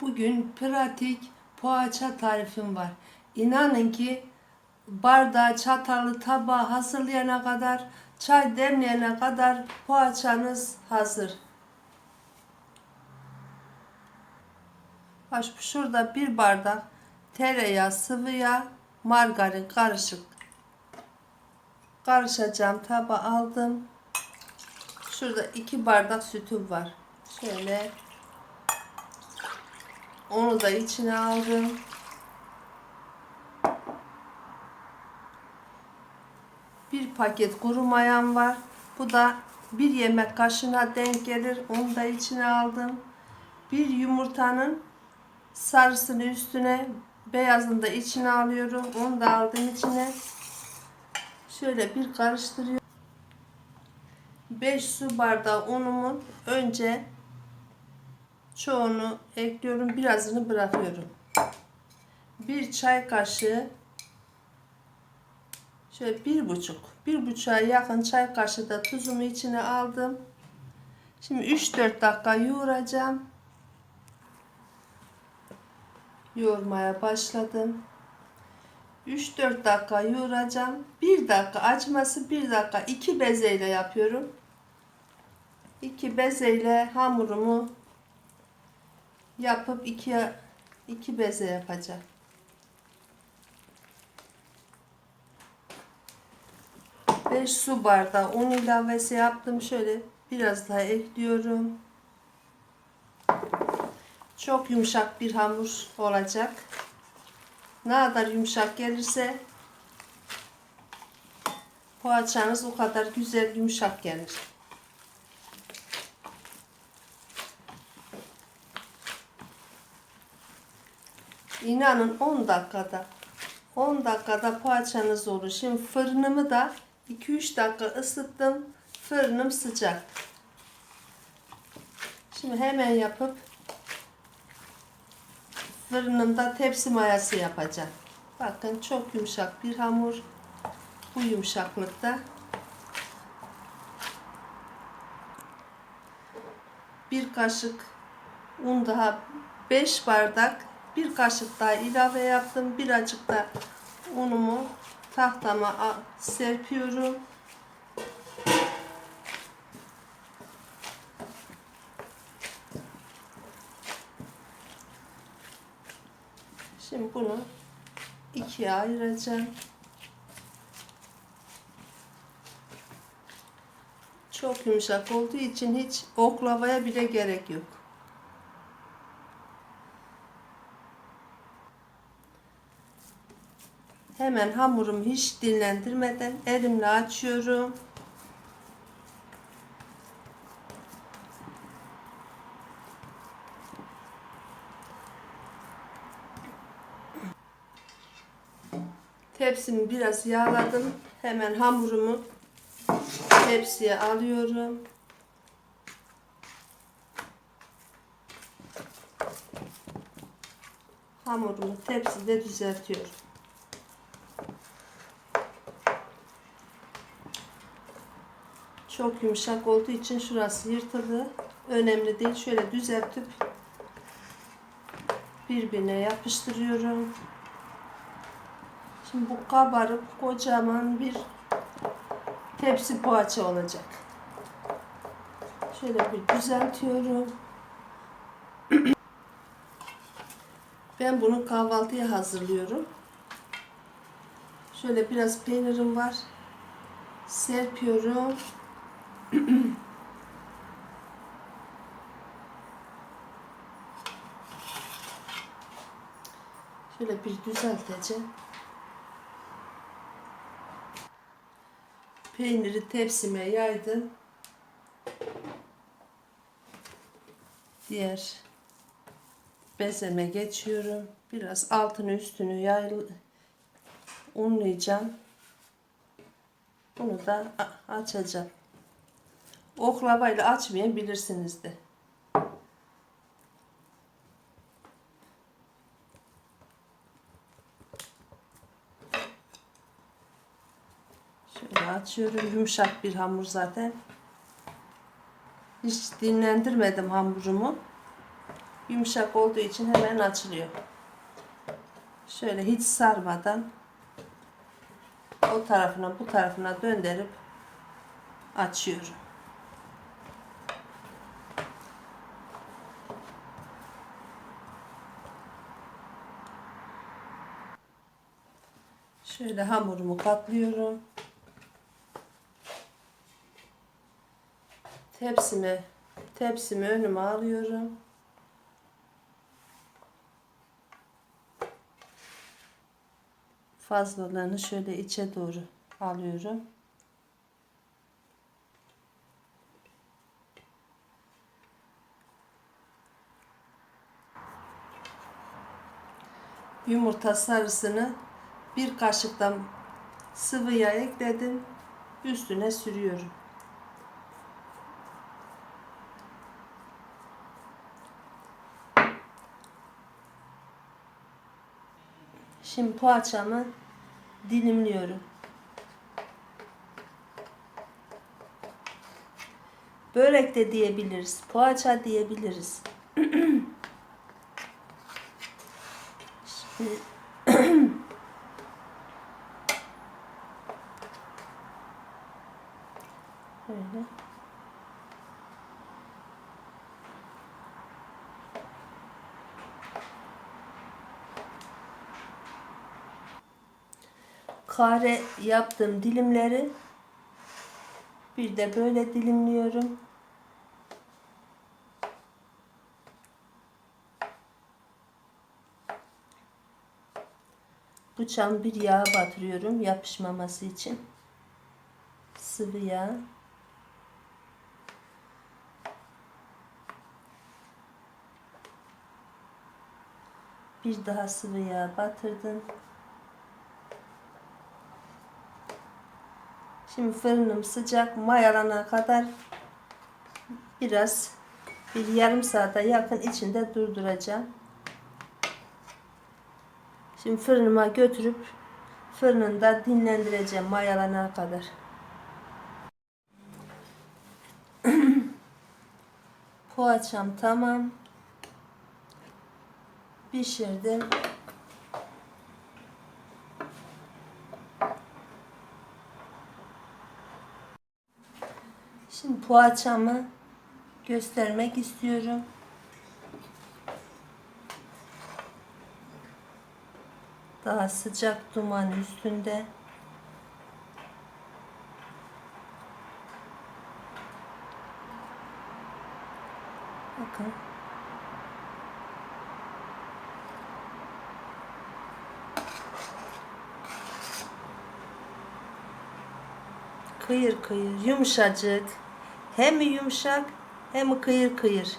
Bugün pratik poğaça tarifim var. İnanın ki bardağı, çatalı, tabağı hazırlayana kadar, çay demleyene kadar poğaçanız hazır. Baş şurada bir bardak tereyağı, sıvı yağ, margarin karışık. Karışacağım tabağı aldım. Şurada iki bardak sütüm var. Şöyle onu da içine aldım. Bir paket kuru mayam var. Bu da bir yemek kaşığına denk gelir. Onu da içine aldım. Bir yumurtanın sarısını üstüne, beyazını da içine alıyorum. Onu da aldım içine. Şöyle bir karıştırıyorum. 5 su bardağı unumun önce çoğunu ekliyorum, birazını bırakıyorum. Bir çay kaşığı şöyle bir buçuk, bir buçuğa yakın çay kaşığı da tuzumu içine aldım. Şimdi 3-4 dakika yoğuracağım. Yoğurmaya başladım. 3-4 dakika yoğuracağım. 1 dakika açması 1 dakika 2 bezeyle yapıyorum. 2 bezeyle hamurumu yapıp 2 2 beze yapacağım. Beş su bardağı un ilavesi yaptım. Şöyle biraz daha ekliyorum. Çok yumuşak bir hamur olacak. Ne kadar yumuşak gelirse poğaçanız o kadar güzel yumuşak gelir. İnanın 10 dakikada 10 dakikada poğaçanız olur. Şimdi fırınımı da 2-3 dakika ısıttım. Fırınım sıcak. Şimdi hemen yapıp fırınımda tepsi mayası yapacağım. Bakın çok yumuşak bir hamur. Bu yumuşaklıkta. Bir kaşık un daha 5 bardak bir kaşık daha ilave yaptım. Birazcık da unumu tahtama serpiyorum. Şimdi bunu ikiye ayıracağım. Çok yumuşak olduğu için hiç oklavaya bile gerek yok. Hemen hamurumu hiç dinlendirmeden elimle açıyorum. Tepsimi biraz yağladım. Hemen hamurumu tepsiye alıyorum. Hamurumu tepside düzeltiyorum. Çok yumuşak olduğu için şurası yırtıldı. Önemli değil. Şöyle düzeltip birbirine yapıştırıyorum. Şimdi bu kabarıp kocaman bir tepsi poğaça olacak. Şöyle bir düzeltiyorum. Ben bunu kahvaltıya hazırlıyorum. Şöyle biraz peynirim var. Serpiyorum. Şöyle bir düzelteceğim. Peyniri tepsime yaydım. Diğer bezeme geçiyorum. Biraz altını üstünü yay unlayacağım. Bunu da açacağım. Oklavayla açmayabilirsiniz de. Şöyle açıyorum. Yumuşak bir hamur zaten. Hiç dinlendirmedim hamurumu. Yumuşak olduğu için hemen açılıyor. Şöyle hiç sarmadan o tarafına bu tarafına döndürüp açıyorum. Şöyle hamurumu katlıyorum. Tepsime tepsimi önüme alıyorum. Fazlalarını şöyle içe doğru alıyorum. Yumurta sarısını bir kaşıktan sıvı yağ ekledim. Üstüne sürüyorum. Şimdi poğaçamı dilimliyorum. Börek de diyebiliriz. Poğaça diyebiliriz. Şimdi Böyle. Kare yaptığım dilimleri bir de böyle dilimliyorum. Bıçağımı bir yağa batırıyorum yapışmaması için. Sıvı yağ. Bir daha sıvı yağ batırdım. Şimdi fırınım sıcak mayalana kadar biraz bir yarım saate yakın içinde durduracağım. Şimdi fırınıma götürüp fırınında dinlendireceğim mayalana kadar. Poğaçam tamam. Pişirdim. Şimdi poğaçamı göstermek istiyorum. Daha sıcak duman üstünde. Bakın. Kıyır kıyır, yumuşacık. Hem yumuşak hem kıyır kıyır.